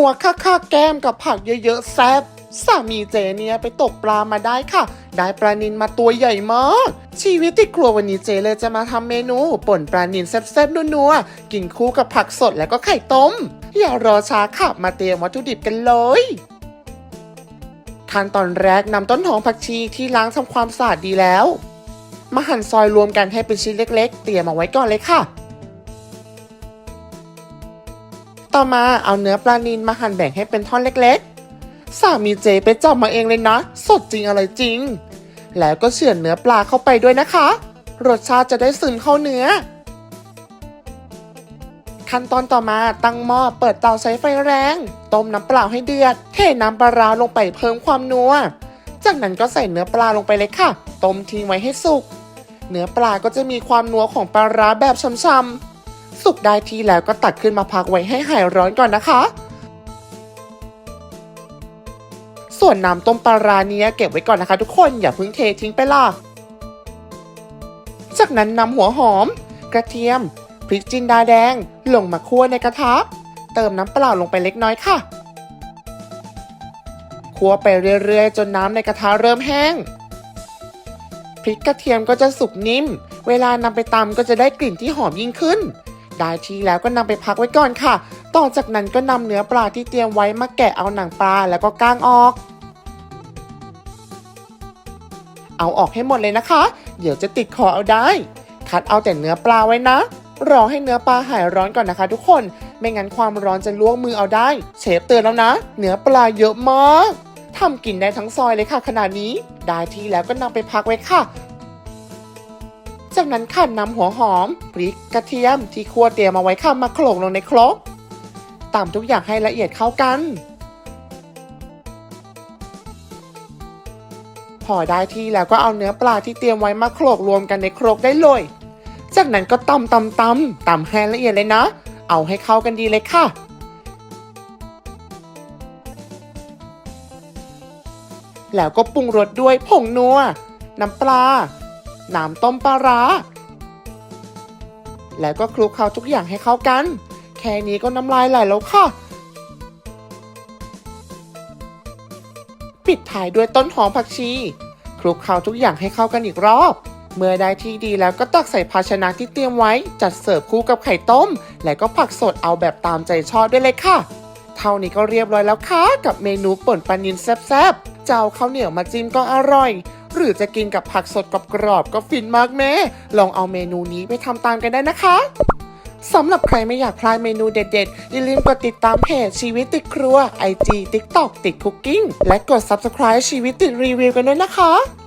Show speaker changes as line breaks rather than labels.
นัวค่าค่าแก้มกับผักเยอะๆแซ่บสามีเจเนี่ยไปตกปลามาได้ค่ะ ได้ปลานินมาตัวใหญ่มาก ชีวิตที่ครัววันนี้เจเลยจะมาทำเมนู ป่นปลานินแซ่บๆนัวๆกินคู่กับผักสดแล้วก็ไข่ต้ม อย่ารอช้าค่ะ มาเตรียมวัตถุดิบกันเลยขั้นตอนแรกนำต้นหอมผักชีที่ล้างทำความสะอาดดีแล้ว มาหั่นซอยรวมกันให้เป็นชิ้นเล็ก ๆ เตรียมเอาไว้ก่อนเลยค่ะ ต่อมาเอาเนื้อปลานินมาหั่นแบ่งให้เป็นท่อนเล็กๆ สามีเจไปจับมาเองเลยนะ สดจริงอะไรจริง แล้วก็เฉือนเนื้อปลาเข้าไปด้วยนะคะ รสชาติจะได้ซึมเข้าเนื้อ ขั้นตอนต่อมาตั้งหม้อเปิดเตาใช้ไฟแรง ต้มน้ำเปล่าให้เดือด เทน้ำปลาร้าลงไปเพิ่มความนัว จากนั้นก็ใส่เนื้อปลาลงไปเลยค่ะ ต้มทิ้งไว้ให้สุก เนื้อปลาก็จะมีความนัวของปลาร้าแบบช่ำๆ สุกได้ที่แล้วก็ตักขึ้นมาพักไว้ให้หายร้อนก่อนนะคะ ส่วนน้ำต้มปลาร้าเนี้ยเก็บไว้ก่อนนะคะ ทุกคนอย่าเพิ่งเททิ้งไปล่ะ จากนั้นนำหัวหอม กระเทียม พริกจินดาแดง ลงมาคั่วในกระทะ เติมน้ำเปล่าลงไปเล็กน้อยค่ะ คั่วไปเรื่อยๆ จนน้ำในกระทะเริ่มแห้ง พริกกระเทียมก็จะสุกนิ่ม เวลานำไปตำก็จะได้กลิ่นที่หอมยิ่งขึ้น ได้ที่แล้วก็นำไปพักไว้ก่อนค่ะ ต่อจากนั้นก็นำเนื้อปลาที่เตรียมไว้มาแกะเอาหนังปลาแล้วก็ก้างออก เอาออกให้หมดเลยนะคะ เดี๋ยวจะติดคอเอาได้ คัดเอาแต่เนื้อปลาไว้นะ รอให้เนื้อปลาหายร้อนก่อนนะคะ ทุกคน ไม่งั้นความร้อนจะลวกมือเอาได้ เชฟเตือนแล้วนะ เนื้อปลาเยอะมากทำกินได้ทั้งซอยเลยค่ะขนาดนี้ ได้ที่แล้วก็นำไปพักไว้ค่ะ จากนั้นค่ะนำหัวหอมพริกกระเทียมที่คั่วเตรียมเอาไว้ค่ะมาโขลกลงในครกตามทุกอย่างให้ละเอียดเข้ากัน พอได้ที่แล้วก็เอาเนื้อปลาที่เตรียมไว้มาโขลกรวมกันในครกได้เลย จากนั้นก็ตำตำตำตำให้ละเอียดเลยนะ เอาให้เข้ากันดีเลยค่ะแล้วก็ปรุงรสด้วยผงนัว น้ำปลา น้ำต้มปลาร้า แล้วก็คลุกเคล้าทุกอย่างให้เข้ากัน แค่นี้ก็น้ำลายไหลแล้วค่ะ ปิดท้ายด้วยต้นหอมผักชี คลุกเคล้าทุกอย่างให้เข้ากันอีกรอบ เมื่อได้ที่ดีแล้วก็ตักใส่ภาชนะที่เตรียมไว้ จัดเสิร์ฟคู่กับไข่ต้ม และก็ผักสดเอาแบบตามใจชอบได้เลยค่ะเท่านี้ก็เรียบร้อยแล้วค่ะ กับเมนูป่นปลานินแซ่บๆจะเอาข้าวเหนียวมาจิ้มก็อร่อย หรือจะกินกับผักสดกรอบๆก็ฟินมากแม่ ลองเอาเมนูนี้ไปทำตามกันได้นะคะสำหรับใครไม่อยากพลาดเมนูเด็ดๆ อย่าลืมกดติดตามเพจชีวิตติดครัว IG TikTok ติดคุกกิ้งและกด Subscribe ชีวิตติดรีวิวกันด้วยนะคะ